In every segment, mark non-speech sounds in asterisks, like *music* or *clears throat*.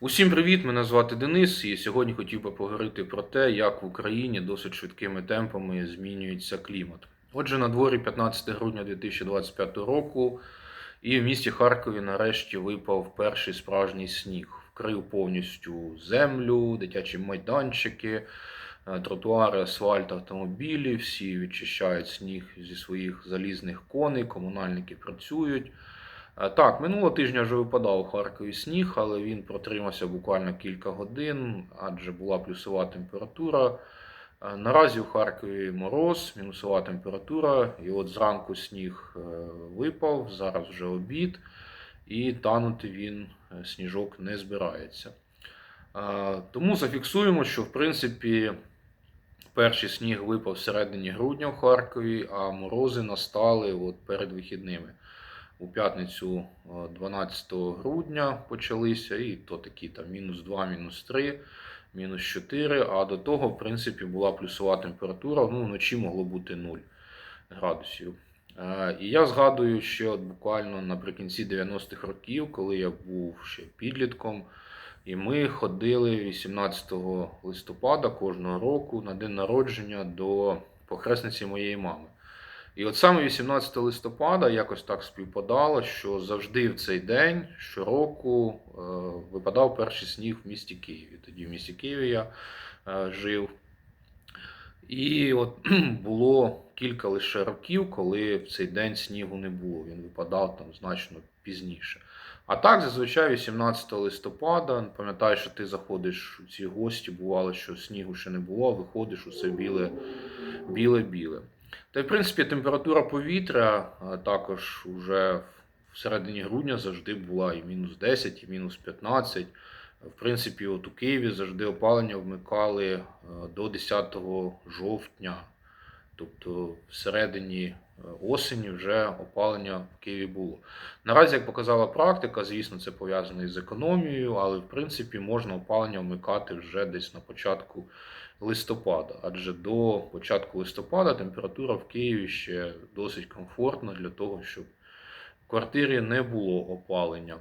Усім привіт! Мене звати Денис, і сьогодні хотів би поговорити про те, як в Україні досить швидкими темпами змінюється клімат. Отже, на дворі 15 грудня 2025 року, і в місті Харкові нарешті випав перший справжній сніг. Вкрив повністю землю, дитячі майданчики, е, тротуари, асфальт, автомобілі. Всі відчищають сніг зі своїх залізних коней, комунальники працюють. Е, Так, минулого тижня вже випадав у Харкові сніг, але він протримався буквально кілька годин, адже була плюсова температура. Е, Наразі у Харкові мороз, мінусова температура, і от зранку сніг е, випав, зараз вже обід, і танути він сніжок не збирається. Тому зафіксуємо, що в принципі перший сніг випав всередині грудня в Харкові, а морози настали от перед вихідними. У п'ятницю е, 12 грудня почалися, і то такі там мінус 2, мінус 3, мінус 4. А до того, в принципі, була плюсова температура. Ну, вночі могло бути 0 градусів. Е, І я згадую, що от буквально наприкінці 90-х років, коли я був ще підлітком, і ми ходили 18 листопада кожного року на день народження до похресниці моєї мами. І от саме 18 листопада якось так співпадало, що завжди в цей день щороку е, випадав перший сніг в місті Києві. Тоді в місті Києві я е, жив. І от *clears throat* було кілька лише років, коли в цей день снігу не було. Він випадав там значно пізніше. А так, зазвичай 18 листопада, пам'ятаєш, що ти заходиш у ці гості, бувало, що снігу ще не було, виходиш усе біле, біле-біле. Та й в принципі температура повітря також вже в середині грудня завжди була і мінус 10, і мінус 15. В принципі, от у Києві завжди опалення вмикали е, до 10 жовтня. Тобто всередині е, осені вже опалення в Києві було. Наразі, як показала практика, звісно, це пов'язано із економією, але в принципі можна опалення вмикати вже десь на початку листопада. Адже до початку листопада температура в Києві ще досить комфортна для того, щоб в квартирі не було опалення.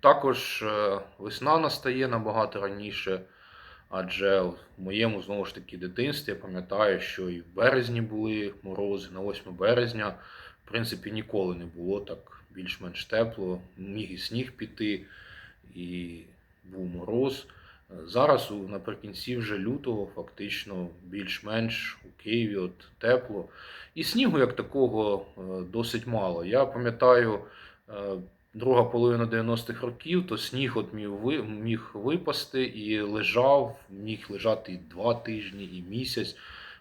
Також е, весна настає набагато раніше. Адже в моєму знову ж таки дитинстві я пам'ятаю, що і в березні були морози, на 8 березня, в принципі, ніколи не було так більш-менш тепло. Міг і сніг піти, і був мороз. Зараз наприкінці вже лютого, фактично більш-менш у Києві от тепло. І снігу як такого е, досить мало. Я пам'ятаю, е, друга половина 90-х років, то сніг от міг, випасти і лежав, міг лежати і два тижні, і місяць.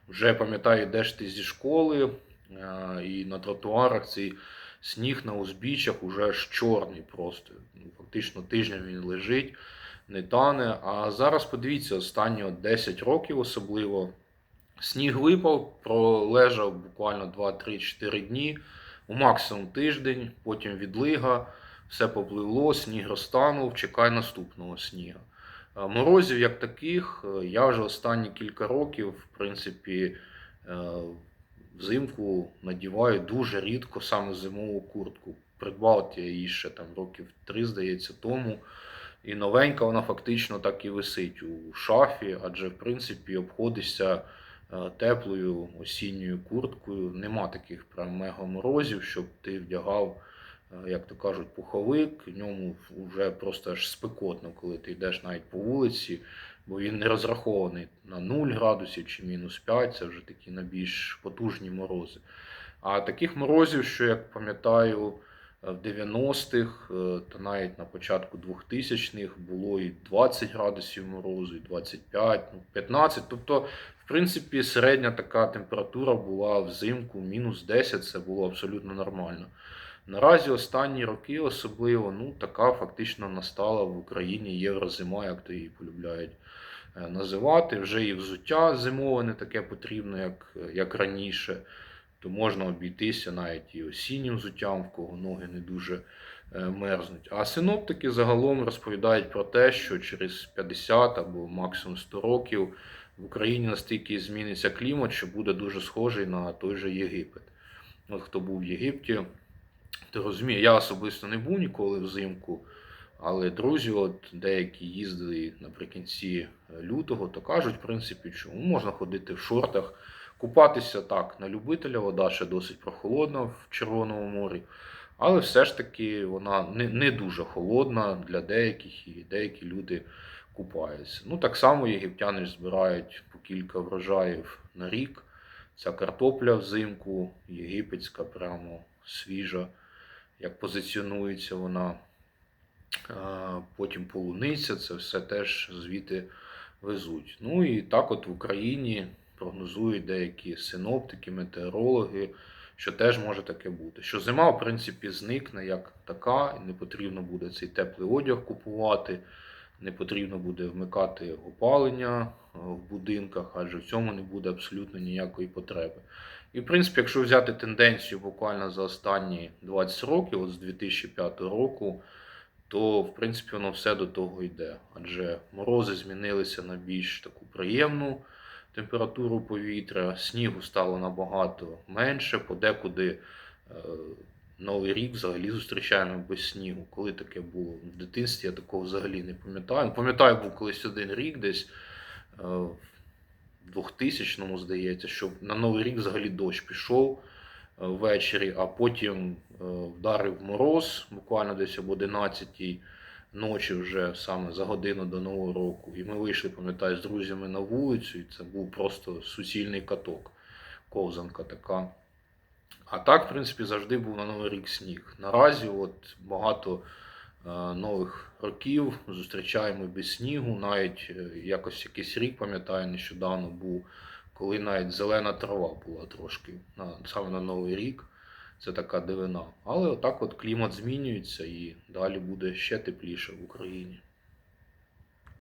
Вже пам'ятаю, йдеш ти зі школи, е, і на тротуарах цей сніг на узбіччях уже аж чорний просто. Фактично тиждень він лежить, не тане. А зараз подивіться, останні 10 років особливо. Сніг випав, пролежав буквально 2-3-4 дні, у максимум тиждень, потім відлига, все попливло, сніг розтанув, чекай наступного сніга. Е, Морозів як таких, е, я вже останні кілька років, в принципі, е, взимку надіваю дуже рідко саме зимову куртку. Придбав я її ще там років три, здається, тому. І новенька вона фактично так і висить у шафі, адже в принципі обходишся е, теплою осінньою курткою. Нема таких прям мега морозів, щоб ти вдягав, е, як то кажуть, пуховик. В ньому вже просто аж спекотно, коли ти йдеш навіть по вулиці, бо він не розрахований на 0 градусів чи мінус 5, це вже такі на більш потужні морози. А таких морозів, що як пам'ятаю, в 90-х е, та навіть на початку 2000-х було і 20 градусів морозу, і 25, ну 15. Тобто, в принципі, середня така температура була взимку мінус 10, це було абсолютно нормально. Наразі останні роки особливо ну, така фактично настала в Україні єврозима, як то її полюбляють е, називати. Вже і взуття зимове не таке потрібно, як, як раніше то можна обійтися навіть і осіннім взуттям, в кого ноги не дуже е, мерзнуть. А синоптики загалом розповідають про те, що через 50 або максимум 100 років в Україні настільки зміниться клімат, що буде дуже схожий на той же Єгипет. От хто був в Єгипті, то розуміє, я особисто не був ніколи взимку. Але друзі, от деякі їздили наприкінці лютого, то кажуть, в принципі, що ну, можна ходити в шортах, купатися так на любителя, вода ще досить прохолодна в Червоному морі. Але все ж таки вона не, не дуже холодна для деяких, і деякі люди купаються. Ну, так само єгиптяни збирають по кілька врожаїв на рік. Ця картопля взимку, єгипетська, прямо свіжа, як позиціонується вона. Потім полуниця, це все теж звідти везуть. Ну і так, от в Україні прогнозують деякі синоптики, метеорологи, що теж може таке бути. Що зима, в принципі, зникне як така, і не потрібно буде цей теплий одяг купувати, не потрібно буде вмикати опалення е, в будинках, адже в цьому не буде абсолютно ніякої потреби. І, в принципі, якщо взяти тенденцію буквально за останні 20 років, от з 2005 року, то в принципі воно все до того йде. Адже морози змінилися на більш таку приємну температуру повітря, снігу стало набагато менше, подекуди е, Новий рік взагалі зустрічаємо без снігу. Коли таке було в дитинстві, я такого взагалі не пам'ятаю. Пам'ятаю, був колись один рік десь е, в 2000-му, здається, що на Новий рік взагалі дощ пішов е, ввечері, а потім вдарив мороз, буквально десь об 11 ночі, вже саме за годину до Нового року. І ми вийшли, пам'ятаю, з друзями на вулицю, і це був просто суцільний каток, ковзанка така. А так, в принципі, завжди був на Новий рік сніг. Наразі от багато е, нових років зустрічаємо без снігу. Навіть е, якось якийсь рік, пам'ятаю, нещодавно був, коли навіть зелена трава була трошки саме на Новий рік. Це така дивина. Але отак от клімат змінюється і далі буде ще тепліше в Україні.